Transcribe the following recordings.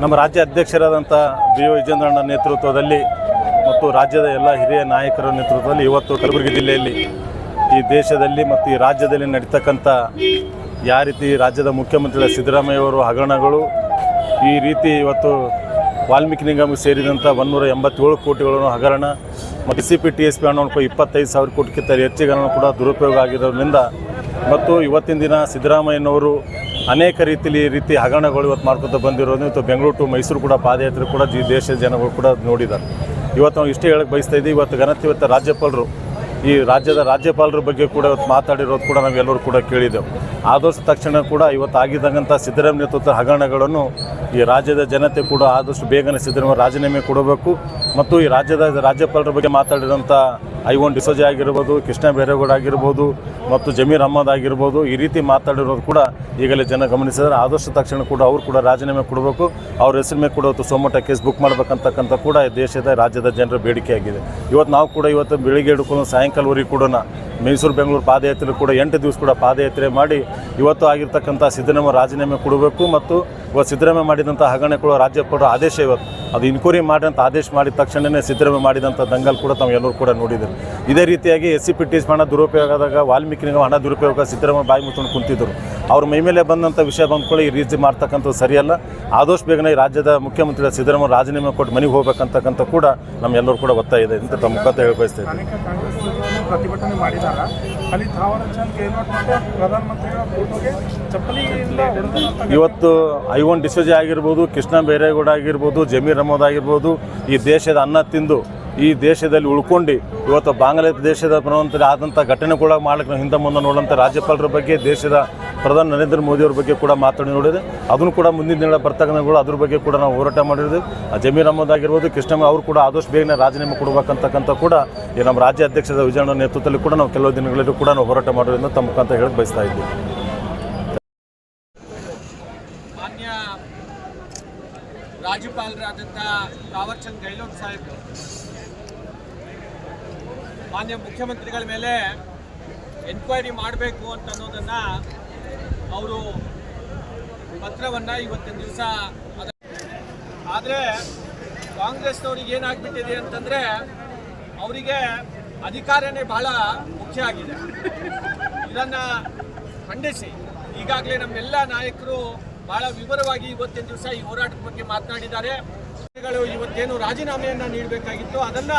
ನಮ್ಮ ರಾಜ್ಯ ಅಧ್ಯಕ್ಷರಾದಂಥ ಬಿ ವಿಜೇಂದ್ರಣ್ಣ ನೇತೃತ್ವದಲ್ಲಿ ಮತ್ತು ರಾಜ್ಯದ ಎಲ್ಲ ಹಿರಿಯ ನಾಯಕರ ನೇತೃತ್ವದಲ್ಲಿ ಇವತ್ತು ಕಲಬುರಗಿ ಜಿಲ್ಲೆಯಲ್ಲಿ ಈ ದೇಶದಲ್ಲಿ ಮತ್ತು ಈ ರಾಜ್ಯದಲ್ಲಿ ನಡೀತಕ್ಕಂಥ ಯಾವ ರೀತಿ ರಾಜ್ಯದ ಮುಖ್ಯಮಂತ್ರಿಗಳ ಸಿದ್ದರಾಮಯ್ಯವರು ಹಗರಣಗಳು, ಈ ರೀತಿ ಇವತ್ತು ವಾಲ್ಮೀಕಿ ನಿಗಮಕ್ಕೆ ಸೇರಿದಂಥ ಒನ್ನೂರ ಎಂಬತ್ತೇಳು ಕೋಟಿಗಳನ್ನು ಹಗರಣ ಮತ್ತು C P T S P ಹಣವನ್ನು ಇಪ್ಪತ್ತೈದು ಸಾವಿರ ಕೋಟಿಗಿಂತ ಹೆಚ್ಚಿಗೆ ಹಣ ಕೂಡ ದುರುಪಯೋಗ ಆಗಿರೋದ್ರಿಂದ ಮತ್ತು ಇವತ್ತಿನ ದಿನ ಸಿದ್ದರಾಮಯ್ಯನವರು ಅನೇಕ ರೀತಿಯಲ್ಲಿ ರೀತಿ ಹಗರಣಗಳು ಇವತ್ತು ಮಾಡ್ಕೊತ ಬಂದಿರೋದು ಇವತ್ತು ಬೆಂಗಳೂರು ಟು ಮೈಸೂರು ಕೂಡ ಪಾದಯಾತ್ರೆ ಕೂಡ ಈ ದೇಶದ ಜನಗಳು ಕೂಡ ನೋಡಿದ್ದಾರೆ. ಇವತ್ತು ನಾವು ಇಷ್ಟೇ ಹೇಳಕ್ಕೆ ಬಯಸ್ತಾ ಇದ್ದೀವಿ, ಇವತ್ತು ಘನತೆ, ಇವತ್ತು ರಾಜ್ಯಪಾಲರು, ಈ ರಾಜ್ಯದ ರಾಜ್ಯಪಾಲರ ಬಗ್ಗೆ ಕೂಡ ಇವತ್ತು ಮಾತಾಡಿರೋದು ಕೂಡ ನಾವೆಲ್ಲರೂ ಕೂಡ ಕೇಳಿದ್ದೆವು. ಆದಷ್ಟು ತಕ್ಷಣ ಕೂಡ ಇವತ್ತು ಆಗಿದ್ದಂಥ ಸಿದ್ದರಾಮಯ್ಯ ಹಗರಣಗಳನ್ನು ಈ ರಾಜ್ಯದ ಜನತೆ ಕೂಡ ಆದಷ್ಟು ಬೇಗನೆ ಸಿದ್ದರಾಮಯ್ಯ ರಾಜೀನಾಮೆ ಕೊಡಬೇಕು. ಮತ್ತು ಈ ರಾಜ್ಯದ ರಾಜ್ಯಪಾಲರ ಬಗ್ಗೆ ಮಾತಾಡಿದಂಥ ಐವನ್ ಡಿಸೋಜೆ ಆಗಿರ್ಬೋದು, ಕೃಷ್ಣ ಬೈರೇಗೌಡ ಆಗಿರ್ಬೋದು ಮತ್ತು ಜಮೀರ್ ಅಹಮದ್ ಆಗಿರ್ಬೋದು, ಈ ರೀತಿ ಮಾತಾಡಿರೋದು ಕೂಡ ಈಗಲೇ ಜನ ಗಮನಿಸಿದರೆ ಆದಷ್ಟು ತಕ್ಷಣ ಕೂಡ ಅವರು ಕೂಡ ರಾಜೀನಾಮೆ ಕೊಡಬೇಕು. ಅವ್ರ ಹೆಸರು ಮೇಲೆ ಕೂಡ ಇವತ್ತು ಸೋಮಟ ಕೇಸ್ ಬುಕ್ ಮಾಡ್ಬೇಕಂತಕ್ಕಂಥ ಕೂಡ ದೇಶದ ರಾಜ್ಯದ ಜನರ ಬೇಡಿಕೆ ಆಗಿದೆ. ಇವತ್ತು ನಾವು ಕೂಡ ಇವತ್ತು ಬೆಳಿಗ್ಗೆ ಹಿಡ್ಕೊಂಡು ಸಾಯಂಕಾಲವರೆಗೂ ಕೂಡ ಮೈಸೂರು, ಬೆಂಗಳೂರು ಪಾದಯಾತ್ರೆ ಕೂಡ ಎಂಟು ದಿವಸ ಕೂಡ ಪಾದಯಾತ್ರೆ ಮಾಡಿ ಇವತ್ತು ಆಗಿರ್ತಕ್ಕಂಥ ಸಿದ್ದರಾಮಯ್ಯ ರಾಜೀನಾಮೆ ಕೊಡಬೇಕು ಮತ್ತು ಇವತ್ತು ಸಿದ್ದರಾಮಯ್ಯ ಮಾಡಿದಂಥ ಹಗರಣ ಕೂಡ ರಾಜ್ಯಪಾಲರ ಆದೇಶ ಇವತ್ತು ಅದು ಇನ್ಕ್ವೈರಿ ಮಾಡಿದಂಥ ಆದೇಶ ಮಾಡಿದ ತಕ್ಷಣವೇ ಸಿದ್ದರಾಮಯ್ಯ ಮಾಡಿದಂಥ ದಂಗಲ್ ಕೂಡ ತಾವು ಎಲ್ಲರೂ ಕೂಡ ನೋಡಿದರು ಇದೇ ರೀತಿಯಾಗಿ ಎಸ್ ಸಿ ಪಿ ಟಿ ಹಣ ದುರುಪಯೋಗ ಆದಾಗ ಹಣ ದುರುಪಯೋಗ ಸಿದ್ದರಾಮಯ್ಯ ಬಾಯಿ ಮುಚ್ಕೊಂಡು ಕುಂತಿದ್ದರು. ಅವ್ರ ಮೈ ಮೇಲೆ ಬಂದಂಥ ವಿಷಯ ಬಂದ್ಕೊಳ್ಳಿ ಈ ರೀತಿ ಮಾಡ್ತಕ್ಕಂಥದ್ದು ಸರಿಯಲ್ಲ. ಆದಷ್ಟು ಬೇಗನೆ ಈ ರಾಜ್ಯದ ಮುಖ್ಯಮಂತ್ರಿಗಳ ಸಿದ್ದರಾಮಯ್ಯ ರಾಜೀನಾಮೆ ಕೊಟ್ಟು ಮನೆಗೆ ಹೋಗ್ಬೇಕಂತಕ್ಕಂಥ ಕೂಡ ನಮ್ಮೆಲ್ಲರೂ ಕೂಡ ಒತ್ತಾಯ ಇದೆ ಅಂತ ತಮ್ಮ ಮುಖಾಂತರ ಹೇಳಿ ಬಯಸ್ತಾ ಅನೇಕ ಕಾಂಗ್ರೆಸ್ ಪ್ರತಿಭಟನೆ ಮಾಡಿದಾಗ ಅಲ್ಲಿ ಥಾವರ್ ಚಂದ್ ಗೆಹ್ಲೋಟ್ ಮತ್ತೆ ಪ್ರಧಾನಮಂತ್ರಿಗಳ ಫೋಟೋಗೆ ಚಪ್ಪಲಿಯಿಂದ ಹೊಡೆದಂತ ಇವತ್ತು ಐವನ್ ಡಿಸೋಜೆ ಆಗಿರ್ಬೋದು, ಕೃಷ್ಣ ಬೈರೇಗೌಡ ಆಗಿರ್ಬೋದು, ಜಮೀರ್ ಅಹಮದ್ ಆಗಿರ್ಬೋದು, ಈ ದೇಶದ ಅನ್ನ ತಿಂದು, ಈ ದೇಶದಲ್ಲಿ ಉಳ್ಕೊಂಡು ಇವತ್ತು ಬಾಂಗ್ಲಾದೇಶದ ಪ್ರಧಾನಮಂತ್ರಿ ಆದಂಥ ಘಟನೆ ಕೂಡ ನಾವು ಹಿಂದೆ ಮುಂದೆ ನೋಡುವಂಥ ರಾಜ್ಯಪಾಲರ ಬಗ್ಗೆ, ದೇಶದ ಪ್ರಧಾನಿ ನರೇಂದ್ರ ಮೋದಿಯವ್ರ ಬಗ್ಗೆ ಕೂಡ ಮಾತಾಡಿ ನೋಡಿದೆ. ಅದನ್ನು ಕೂಡ ಮುಂದಿನ ದಿನ ಬರ್ತಕ್ಕಂಥಗಳು ಅದ್ರ ಬಗ್ಗೆ ಕೂಡ ನಾವು ಹೋರಾಟ ಮಾಡಿದ್ದೀವಿ ಆ ಜಮೀರ್ ಅಹಮದ್ ಆಗಿರ್ಬೋದು, ಕೃಷ್ಣ ಅವರು ಕೂಡ ಆದಷ್ಟು ಬೇಗನೆ ರಾಜೀನಾಮೆ ಕೊಡಬೇಕಂತಕ್ಕಂಥ ಕೂಡ ಈ ನಮ್ಮ ರಾಜ್ಯ ಅಧ್ಯಕ್ಷರ ವಿಜಯಣ್ಣ ನೇತೃತ್ವದಲ್ಲಿ ಕೂಡ ನಾವು ಕೆಲವು ದಿನಗಳಲ್ಲಿ ಕೂಡ ನಾವು ಹೋರಾಟ ಮಾಡೋದ್ರಿಂದ ತಮ್ಮ ಕಂತ ಹೇಳಕ್ಕೆ ಬಯಸ್ತಾ ಇದ್ದೀವಿ ಮಾನ್ಯ ರಾಜ್ಯಪಾಲರಾದಂಥ ತಾವರ್ಚಂದ್ ಗೆಹ್ಲೋಟ್ ಸಾಹೇಬರು ಮಾನ್ಯ ಮುಖ್ಯಮಂತ್ರಿಗಳ ಮೇಲೆ ಎನ್ಕ್ವೈರಿ ಮಾಡಬೇಕು ಅಂತ ಅನ್ನೋದನ್ನು ಅವರು ಪತ್ರವನ್ನು ಇವತ್ತಿನ ದಿವಸ ಆದರೆ ಕಾಂಗ್ರೆಸ್ನವ್ರಿಗೆ ಏನಾಗ್ಬಿಟ್ಟಿದೆ ಅಂತಂದರೆ ಅವರಿಗೆ ಅಧಿಕಾರನೇ ಬಹಳ ಮುಖ್ಯ ಆಗಿದೆ. ಇದನ್ನು ಖಂಡಿಸಿ. ಈಗಾಗಲೇ ನಮ್ಮೆಲ್ಲ ನಾಯಕರು ಬಹಳ ವಿವರವಾಗಿ ಇವತ್ತಿನ ದಿವಸ ಈ ಹೋರಾಟದ ಬಗ್ಗೆ ಮಾತನಾಡಿದ್ದಾರೆ. ಇವತ್ತೇನು ರಾಜೀನಾಮೆಯನ್ನು ನೀಡಬೇಕಾಗಿತ್ತು, ಅದನ್ನ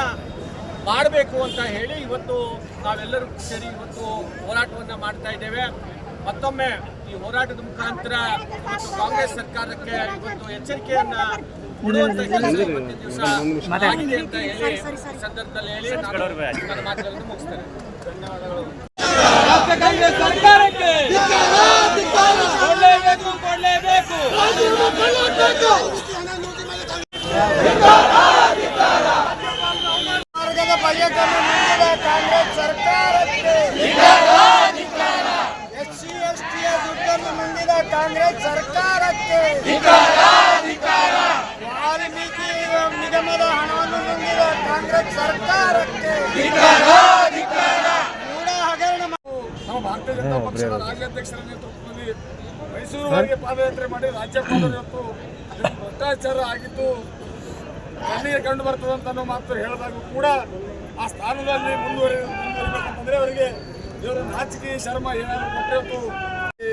ಮಾಡಬೇಕು ಅಂತ ಹೇಳಿ ಇವತ್ತು ನಾವೆಲ್ಲರೂ ಸೇರಿ ಇವತ್ತು ಹೋರಾಟವನ್ನು ಮಾಡ್ತಾ ಇದ್ದೇವೆ. ಮತ್ತೊಮ್ಮೆ ಈ ಹೋರಾಟದ ಮುಖಾಂತರ ಕಾಂಗ್ರೆಸ್ ಸರ್ಕಾರಕ್ಕೆ ಇವತ್ತು ಎಚ್ಚರಿಕೆಯನ್ನು ಕೊಡುವಂತ ಕೆಲಸ ದಿವಸ ಅಂತ ಹೇಳಿ ಸಂದರ್ಭದಲ್ಲಿ ಹೇಳಿ ಮಾತುಗಳನ್ನು ಮುಗಿಸ್ತೇನೆ. ಧನ್ಯವಾದಗಳು ರಾಜ್ಯ ಕಾಂಗ್ರೆಸ್ ಸರ್ಕಾರಕ್ಕೆ ಕೊಡ್ಲೇಬೇಕು ಕೊಡ್ಲೇಬೇಕು ಮಾರ್ಗದ ಬಜೆಟನ್ನು ನೀಡಿದ ಕಾಂಗ್ರೆಸ್ ಸರ್ಕಾರಕ್ಕೆ ಎಸ್ ಸಿ ಎಸ್ ಟಿಯ ದುಡ್ಡನ್ನು ಮುಂದಿದ ಕಾಂಗ್ರೆಸ್ ಸರ್ಕಾರಕ್ಕೆ ವಾಲ್ಮೀಕಿ ನಿಗಮದ ಹಣವನ್ನು ನುಂಗಿದ ಕಾಂಗ್ರೆಸ್ ಸರ್ಕಾರಕ್ಕೆ ಕೂಡ ಹಗರಣ ನಾವು ನಮ್ಮ ಭಾರತೀಯ ಜನತಾ ಪಕ್ಷದ ರಾಜ್ಯಾಧ್ಯಕ್ಷರ ನೇತೃತ್ವದಲ್ಲಿ ಮೈಸೂರುವರೆಗೆ ಪಾದಯಾತ್ರೆ ಮಾಡಿ ರಾಜ್ಯಪಾಲರು ಇವತ್ತು ಭ್ರಷ್ಟಾಚಾರ ಆಗಿದ್ದು ಕಣ್ಣಿಗೆ ಕಂಡು ಬರ್ತದೆ ಅಂತ ಅನ್ನೋ ಮಾತು ಹೇಳಿದಾಗ ಕೂಡ ಆ ಸ್ಥಾನದಲ್ಲಿ ಮುಂದುವರಿ ಮುಂದುವರಿಬೇಕಂತಂದ್ರೆ ಅವರಿಗೆ ಇವರು ನಾಚಿಕೆ ಶರ್ಮ ಏನಾದರೂ ಕೊಟ್ಟರೆ ಇವತ್ತು ಈ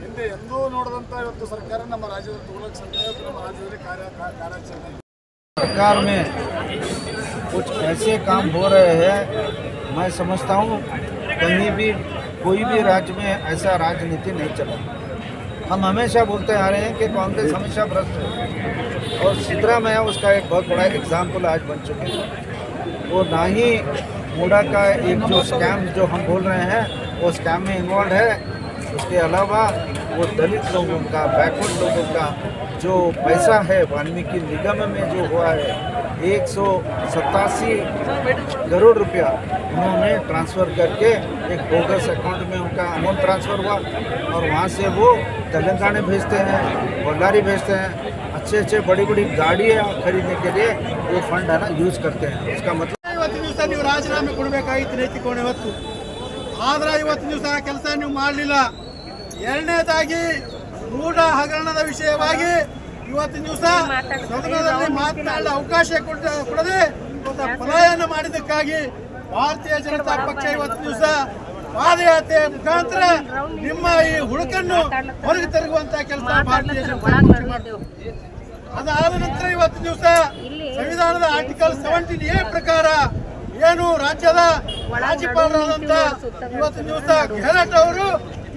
ಹಿಂದೆ ಎಂದೂ ನೋಡದಂತ ಇವತ್ತು ಸರ್ಕಾರ ನಮ್ಮ ರಾಜ್ಯದ ತಗೊಳಕ್ ಸಾಧ್ಯ ಇವತ್ತು ನಮ್ಮ ರಾಜ್ಯದಲ್ಲಿ ಕಾರ್ಯ ಕಾರ್ಯಾಚರಣೆ सरकार में कुछ ऐसे काम हो रहे हैं मैं समझता हूँ कहीं भी कोई भी राज्य में ऐसा राजनीति नहीं चला हम हमेशा बोलते आ रहे हैं कि कांग्रेस हमेशा भ्रष्ट है और सिद्धरामैया उसका एक बहुत बड़ा एग्जाम्पल आज बन चुके हैं वो ना ही मूडा का एक जो स्कैम जो हम बोल रहे हैं वो स्कैम में इन्वॉल्व है उसके अलावा वो दलित लोगों का बैकवर्ड लोगों का जो पैसा है वाल्मीकि निगम में जो हुआ है एक सौ सतासी करोड़ रुपया उन्होंने ट्रांसफ़र करके एक बोगस अकाउंट में उनका अमाउंट ट्रांसफ़र हुआ और वहाँ से वो तेलंगाना भेजते हैं बल्लारी भेजते हैं अच्छे अच्छे बड़ी बड़ी गाड़ियाँ खरीदने के लिए वो फंड है ना यूज़ करते हैं उसका मतलब ಇವತ್ತಿನ ದಿವಸ ನೀವು ರಾಜೀನಾಮೆ ಕೊಡಬೇಕಾಗಿತ್ತು ನೈತಿಕ ಹೊಣೆ ಹೊತ್ತು ಆದ್ರೆ ಇವತ್ತು ದಿವಸ ಆ ಕೆಲಸ ನೀವು ಮಾಡಲಿಲ್ಲ. ಎರಡನೇದಾಗಿ ಮೂಢ ಹಗರಣದ ವಿಷಯವಾಗಿ ಇವತ್ತಿನ ದಿವಸ ಸದನದಲ್ಲಿ ಮಾತನಾಡಲು ಅವಕಾಶ ಕೊಟ್ಟ ಕೊಡದೆ ಪಲಾಯನ ಮಾಡಿದ್ದಕ್ಕಾಗಿ ಭಾರತೀಯ ಜನತಾ ಪಕ್ಷ ಇವತ್ತಿನ ದಿವಸ ಪಾದಯಾತ್ರೆ ಮುಖಾಂತರ ನಿಮ್ಮ ಈ ಹುಡುಕನ್ನು ಹೊರಗೆ ತರುವಂತ ಕೆಲಸ ಭಾರತೀಯ ಜನತಾ ಪಕ್ಷ ಮಾಡ್ತೀವಿ ಅದಾದ ನಂತರ ಇವತ್ತಿನ ದಿವಸ ಸಂವಿಧಾನದ ಆರ್ಟಿಕಲ್ ಸೆವೆಂಟೀನ್ ಎ ಪ್ರಕಾರ ಏನು ರಾಜ್ಯದ ರಾಜ್ಯಪಾಲರಾದಂತ ಇವತ್ತು ದಿವಸ ಗೆಹ್ಲಟ್ ಅವರು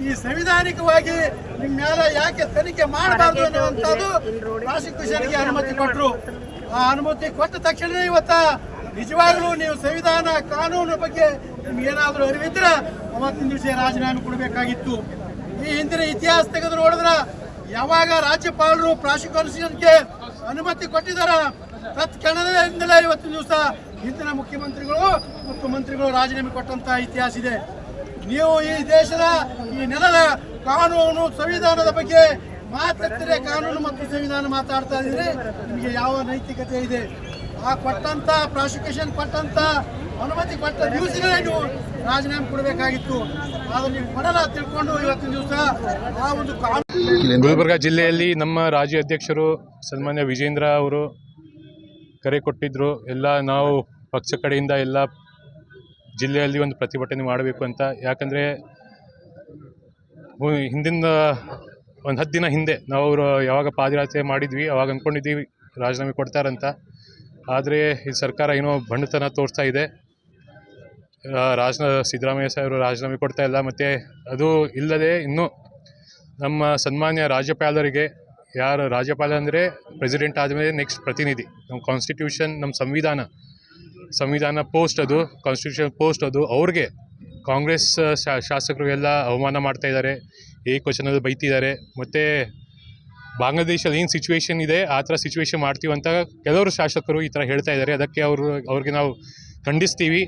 ಈ ಸಂವಿಧಾನಿಕವಾಗಿ ನಿಮ್ಮ ಮೇಲೆ ಯಾಕೆ ತನಿಖೆ ಮಾಡಬಾರ್ದು ಅನ್ನುವಂಥದ್ದು ಪ್ರಾಸಿಕ್ಯೂಷನ್ಗೆ ಅನುಮತಿ ಕೊಟ್ಟರು ಆ ಅನುಮತಿ ಕೊಟ್ಟ ತಕ್ಷಣ ಇವತ್ತ ನಿಜವಾಗ್ಲೂ ನೀವು ಸಂವಿಧಾನ ಕಾನೂನು ಬಗ್ಗೆ ನಿಮ್ಗೆ ಏನಾದರೂ ಅರಿವಿದ್ರೆ ಅವತ್ತಿನ ದಿವಸ ರಾಜೀನಾಮೆ ಕೊಡಬೇಕಾಗಿತ್ತು. ಈ ಹಿಂದಿನ ಇತಿಹಾಸ ತೆಗೆದು ನೋಡಿದ್ರ ಯಾವಾಗ ರಾಜ್ಯಪಾಲರು ಪ್ರಾಸಿಕ್ಯೂಷನ್ಗೆ ಅನುಮತಿ ಕೊಟ್ಟಿದ್ದಾರ ತತ್ಕ್ಷಣದಿಂದಲೇ ಇವತ್ತಿನ ದಿವಸ ಹಿಂದಿನ ಮುಖ್ಯಮಂತ್ರಿಗಳು ಮುಖ್ಯಮಂತ್ರಿಗಳು ಮಂತ್ರಿಗಳು ರಾಜೀನಾಮೆ ಕೊಟ್ಟಂತ ಇತಿಹಾಸ ಇದೆ. ನೀವು ಈ ದೇಶದ, ಈ ನೆಲದ ಕಾನೂನು, ಸಂವಿಧಾನದ ಬಗ್ಗೆ ಮಾತಾಡ್ತೀರಿ ಕಾನೂನು ಮತ್ತು ಸಂವಿಧಾನ ಮಾತಾಡ್ತಾ ಇದ್ರೆ ನಿಮಗೆ ಯಾವ ನೈತಿಕತೆ ಇದೆ? ಆ ಕೊಟ್ಟಂತ, ಪ್ರಾಸಿಕ್ಯೂಷನ್ ಕೊಟ್ಟಂತ, ಅನುಮತಿ ಕೊಟ್ಟ ದಿವಸಗಳೇ ನೀವು ರಾಜೀನಾಮೆ ಕೊಡಬೇಕಾಗಿತ್ತು. ಆದ್ರೆ ನೀವು ಕೊಡಲ್ಲ ತಿಳ್ಕೊಂಡು ಇವತ್ತಿನ ದಿವಸ ಆ ಒಂದು ಗುಲ್ಬರ್ಗ ಜಿಲ್ಲೆಯಲ್ಲಿ ನಮ್ಮ ರಾಜ್ಯ ಅಧ್ಯಕ್ಷರು ಸನ್ಮಾನ್ಯ ವಿಜೇಂದ್ರ ಅವರು ಕರೆ ಕೊಟ್ಟಿದ್ದರು ಎಲ್ಲ ನಾವು ಪಕ್ಷ ಕಡೆಯಿಂದ ಎಲ್ಲ ಜಿಲ್ಲೆಯಲ್ಲಿ ಒಂದು ಪ್ರತಿಭಟನೆ ಮಾಡಬೇಕು ಅಂತ. ಯಾಕಂದರೆ ಹಿಂದಿನ ಒಂದು ಹತ್ತು ದಿನ ಹಿಂದೆ ನಾವು ಯಾವಾಗ ಪಾದಯಾತ್ರೆ ಮಾಡಿದ್ವಿ, ಅವಾಗ ಅಂದ್ಕೊಂಡಿದ್ದೀವಿ ರಾಜೀನಾಮೆ ಕೊಡ್ತಾರಂತ. ಆದರೆ ಈ ಸರ್ಕಾರ ಏನೋ ಬಂಡತನ ತೋರಿಸ್ತಾ ಇದೆ. ರಾಜನ ರಾಜ ಸಿದ್ದರಾಮಯ್ಯ ಸಾಹೇಬರು ರಾಜೀನಾಮೆ ಕೊಡ್ತಾ ಇಲ್ಲ. ಮತ್ತು ಅದು ಇಲ್ಲದೆ ಇನ್ನೂ ನಮ್ಮ ಸನ್ಮಾನ್ಯ ರಾಜ್ಯಪಾಲರಿಗೆ ಯಾರು ರಾಜ್ಯಪಾಲ ಅಂದರೆ ಪ್ರೆಸಿಡೆಂಟ್ ಆದಮೇಲೆ ನೆಕ್ಸ್ಟ್ ಪ್ರತಿನಿಧಿ. ನಮ್ಮ ಕಾನ್ಸ್ಟಿಟ್ಯೂಷನ್ ನಮ್ಮ ಸಂವಿಧಾನ. ಸಂವಿಧಾನ ಪೋಸ್ಟ್ ಅದು ಕಾನ್ಸ್ಟಿಟ್ಯೂಷನ್ ಪೋಸ್ಟ್ ಅದು. ಅವ್ರಿಗೆ ಕಾಂಗ್ರೆಸ್ ಶಾಸಕರು ಎಲ್ಲ ಅವಮಾನ ಮಾಡ್ತಾ ಇದ್ದಾರೆ ಏ ಅದು ಬೈತಿದ್ದಾರೆ ಮತ್ತು ಬಾಂಗ್ಲಾದೇಶಲ್ಲಿ ಏನು ಸಿಚುವೇಶನ್ ಇದೆ, ಆ ಥರ ಸಿಚುವೇಶನ್ ಮಾಡ್ತೀವಿ ಅಂತ ಕೆಲವರು ಶಾಸಕರು ಈ ಥರ ಹೇಳ್ತಾ ಇದ್ದಾರೆ ಅದಕ್ಕೆ ಅವರು, ಅವ್ರಿಗೆ ನಾವು ಖಂಡಿಸ್ತೀವಿ.